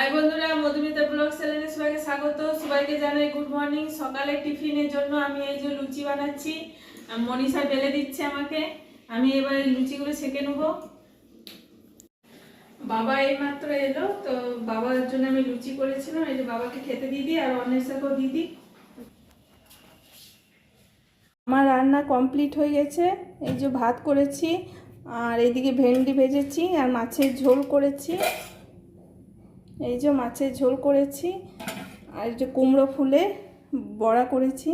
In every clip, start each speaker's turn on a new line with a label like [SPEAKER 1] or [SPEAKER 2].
[SPEAKER 1] High বন্ধুরা, Madhumita blog চ্যানেলে সবাইকে স্বাগত। সবাইকে জানাই গুড মর্নিং সকালে টিফিনের জন্য আমি এই যে লুচি বানাচ্ছি। মনীষা বেলে দিচ্ছে আমাকে। আমি এবার এই লুচিগুলো সেঁকে নেব। বাবা এইমাত্র এলো, তো বাবার জন্য আমি লুচি করেছিলাম। এই যে বাবাকে খেতে দিয়ে দিই আর অন্বেষাকেও দিয়ে দিই। আমার রান্না কমপ্লিট হয়ে গেছে। এই যে ভাত করেছি আর এইদিকে ভেন্ডি ভেজেছি আর মাছের ঝোল করেছি। এই যে মাছের ঝোল করেছি, আর যে কুমড়ো ফুলে বড়া করেছি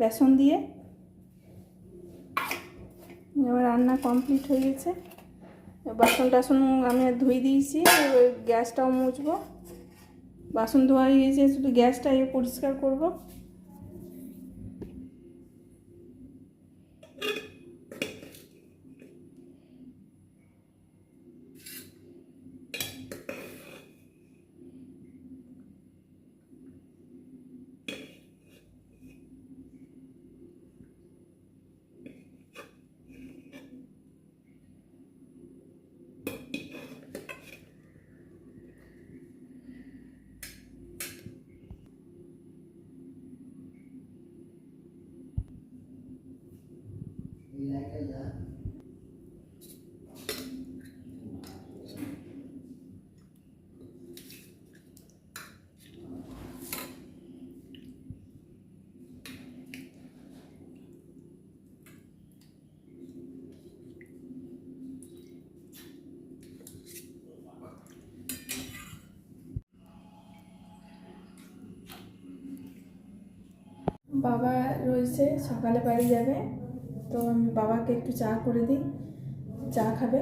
[SPEAKER 1] বেসন দিয়ে। এবার রান্না কমপ্লিট হয়ে গেছে। বাসন টাসন আমি ধুয়ে দিয়েছি, এবার গ্যাসটাও মুছবো। বাসন ধোয়া হয়ে গেছে, শুধু গ্যাসটা পরিষ্কার করব। বাবা রয়েছে সকালে বাড়ি যাবে তো আমি বাবাকে একটু চা করে দিই। চা খাবে?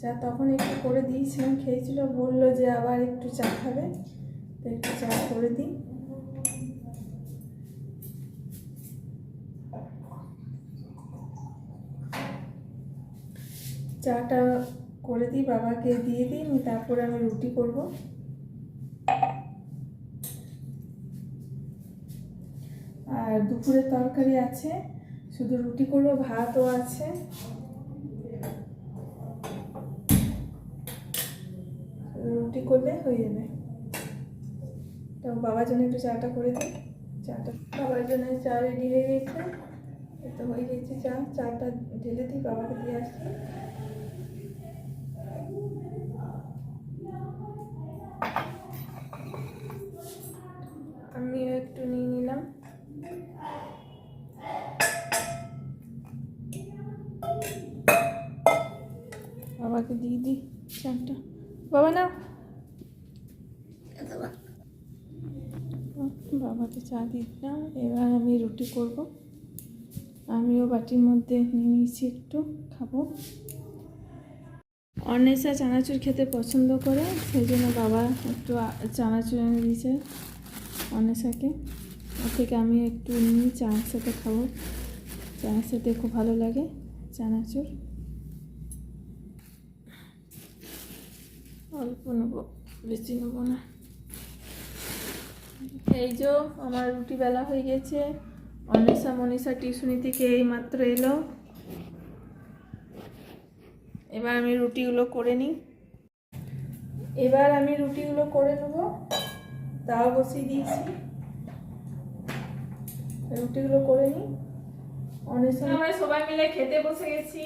[SPEAKER 1] চা তখন একটু করে দিয়েছিলাম, খেয়েছিল, বলল যে আবার একটু চা খাবে। তো একটু চা করে দিই। চাটা করে দিই, বাবাকে দিয়ে দিই তারপরে আমি রুটি করব। আর দুপুরের তরকারি আছে, শুধু রুটি করব, ভাতও আছে। রুটি করলে হয়ে যাবে। তো বাবার জন্য একটু চাটা করে দিই। চাটা বাবার জন্য চা রেডি হয়ে গেছে। তো হয়ে গেছে চা। চাটা ঢেলে দিই, বাবাকে দিয়ে আসছি। বাবাকে দিয়ে দিই চাটা বাবা নাও। বাবাকে চা দিলাম এবার আমি রুটি করব। আমিও বাটির মধ্যে নিয়ে নিয়েছি একটু খাব। অন্বেষা চানাচুর খেতে পছন্দ করে সেই জন্য বাবা একটু চানাচুর এনে দিয়েছে অন্বেষাকে। ওর থেকে আমি একটু নিয়ে চায়ের সাথে খাব। চায়ের সাথে খুব ভালো লাগে চানাচুর। অল্প নেব বেশি নেব না এই যে আমার রুটি বেলা হয়ে গেছে অনিশা মনীষা টিউশনি থেকে এই মাত্র এলো এবার আমি রুটিগুলো করে নিই এবার আমি রুটিগুলো করে নেব তাও বসিয়ে দিয়েছি রুটিগুলো করে নিই অনেক সময় সবাই মিলে খেতে বসে গেছি